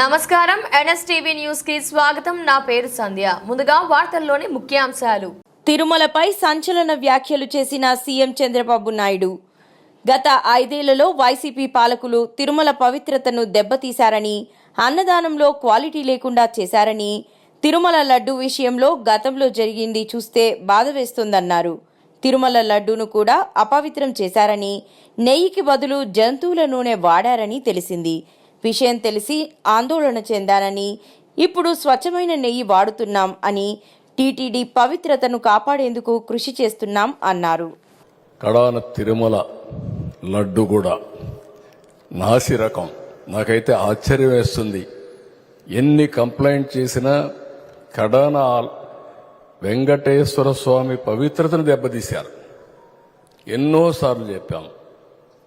నమస్కారం. ఎన్ఎస్టీవీ న్యూస్కి స్వాగతం. నా పేరు సంధ్య. ముందుగా వార్తల్లోని ముఖ్యాంశాలు. తిరుమలపై సంచలన వ్యాఖ్యలు చేసిన సీఎం చంద్రబాబు నాయుడు. గత ఐదేళ్ళలో వైసీపీ పాలకులు తిరుమల పవిత్రతను దెబ్బతీశారని అన్నదానంలో క్వాలిటీ లేకుండా చేశారని తిరుమల లడ్డు విషయంలో గతంలో జరిగింది చూస్తే బాధ వేస్తుందన్నారు. తిరుమల లడ్డూను కూడా అపవిత్రం చేశారని నెయ్యికి బదులు జంతువుల నూనె వాడారని తెలిసింది. విషయం తెలిసి ఆందోళన చెందానని ఇప్పుడు స్వచ్ఛమైన నెయ్యి వాడుతున్నాం అని టీటీడీ పవిత్రతను కాపాడేందుకు కృషి చేస్తున్నాం అన్నారు. కడాన తిరుమల లడ్డు కూడా నాసి రకం. నాకైతే ఆశ్చర్యం వేస్తుంది. ఎన్ని కంప్లైంట్ చేసినా కడాన వెంకటేశ్వర స్వామి పవిత్రతను దెబ్బతీశారు. ఎన్నోసార్లు చెప్పాం.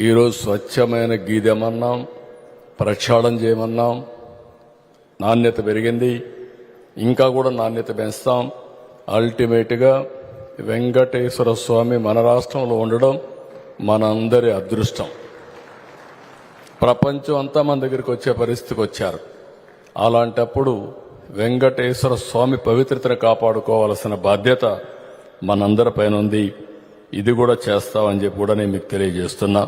ఈరోజు స్వచ్ఛమైన గీ ప్రక్షాళం ప్రక్షాళన చేయమన్నాం. నాణ్యత పెరిగింది. ఇంకా కూడా నాణ్యత పెంచుతాం. అల్టిమేట్గా వెంకటేశ్వర స్వామి మన రాష్ట్రంలో ఉండడం మనందరి అదృష్టం. ప్రపంచం అంతా మన దగ్గరికి వచ్చే పరిస్థితికి వచ్చారు. అలాంటప్పుడు వెంకటేశ్వర స్వామి పవిత్రతను కాపాడుకోవాల్సిన బాధ్యత మనందరిపైన ఉంది. ఇది కూడా చేస్తామని చెప్పి కూడా నేను మీకు తెలియజేస్తున్నా.